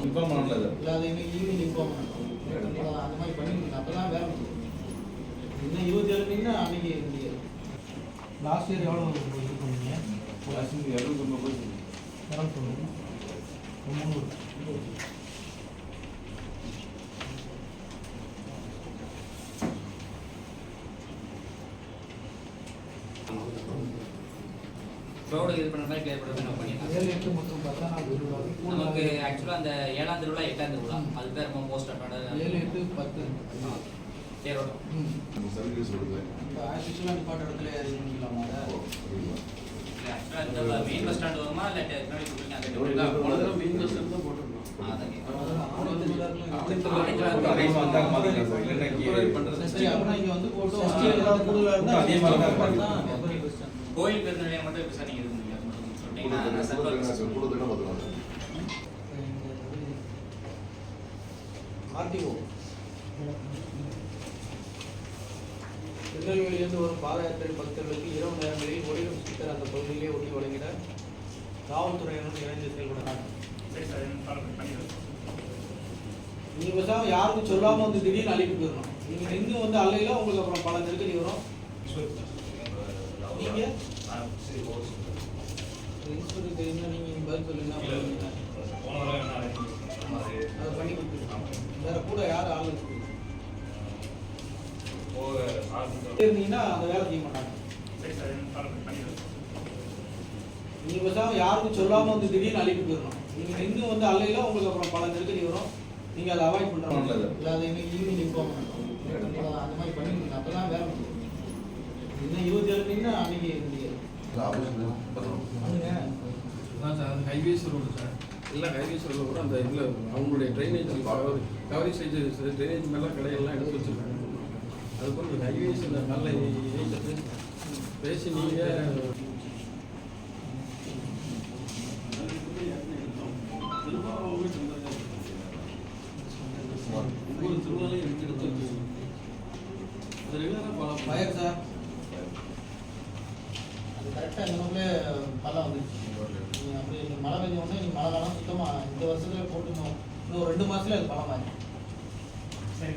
Inform பண்ணல இல்லாத இன்னைக்கு ஈவினிங் இன்ஃபார்ம் பண்ணணும் அந்த மாதிரி பண்ணிருக்கீங்க அப்பதான் வேலை இன்னும் இருபத்தி ஏழு மீன் அன்னைக்கு முடியாது லாஸ்ட் இயர் எவ்வளோ இது பண்ணீங்க லாஸ்ட் இயர் ஒன்பது போய் முந்நூறு க்ரௌடு இது பண்ணுற மாதிரி கிளியர் பண்ணுறது நம்ம பண்ணிடலாம். ஏழு எட்டு மற்றும் பத்தாம் நாள் திருவிழா நமக்கு ஆக்சுவலாக அந்த ஏழாம் திருவிழா எட்டாம் திருவிழா அது பேர் நம்ம போஸ்ட் ஏழு எட்டு பத்து. ம். நம்ம சர்வீஸ் கொடுக்கல. இப்போ ஆக்சுவலாக இடத்துல இது பண்ணிக்கலாமா? மெயின் பஸ் ஸ்டாண்ட் வருமா இல்லை மெயின் பஸ் ஸ்டாண்ட் தான் சார். சரி தான். கோயில் பேருந்து நிலையம் மட்டும் இப்போ சார் நீங்கள் முடியாது சொன்னீங்கன்னா ஆர்டிஓ. திருநெல்வேலியிலிருந்து வரும் பாத யாத்திரை பக்தர்களுக்கு இரவு நேரங்களில் ஒளிரும் ஸ்டிக்கர் அந்த பகுதியிலே ஒட்டி வழங்கிட காவல்துறையினரும் இணைந்து செயல்படுறாங்க சரி சார் ஃபாலோ பண்ணிடுறேன் நீங்க பேசாம யாருக்கும் சொல்லாம வந்து திடீர்னு அழிப்பு போயிடணும். நீங்க நின்று வந்து அலையில உங்களுக்கு அப்புறம் பல நெருக்கடி வரும். நீங்க நீங்க பதில் சொல்லுங்க என்ன பண்ணுவீங்க? அதை பண்ணி கொடுத்துருக்கோம் வேற கூட யார் ஆள் இருந்தீங்கன்னா அந்த வேலை செய்ய மாட்டாங்க. சரி சார் பண்ணிடுறேன். யாருக்கும் சொல்லாம வந்து திடீர்னு அழிப்பு போயிடணும் நீங்க நின்று வந்து அலையில உங்களுக்கு அப்புறம் பல நெருக்கடி வரும். நீங்க அதை அவாய்ட் மாதிரி நல்லது. இல்லாத இன்னைக்கு ஈவினிங் இன்ஃபார்ம் பண்ணணும். அந்த மாதிரி பண்ணிருக்கீங்க அப்பதான் வேலை முடியும். இன்னும் இருபத்தி ஏழு அன்னைக்கு சார் அது ஹைவேஸ் ரோடு சார். எல்லாம் ஹைவேஸ் ரோடு கூட அந்த இதில் அவங்களுடைய ட்ரைனேஜ் கவரி சைடு ட்ரைனேஜ் மேலே கடையெல்லாம் எடுத்து வச்சிருக்காங்க. அது போல ஹைவேஸ் இந்த நல்ல பேசி நீங்கள் ஒவ்வொரு திருவிழாலையும். அது ரெகுலராக ஃபாலோ ஃபயர் சார் கரெக்டாக இந்த ஊர்லேயே பள்ளம் வந்துருச்சு. நீங்கள் அப்படி இந்த மழை பெஞ்ச உடனே நீங்கள் மழை காலம் சுத்தமாக இந்த வருஷத்துல போட்டுக்கணும் இன்னும் ரெண்டு மாதத்துல அது பழம் ஆயிடும் சரி.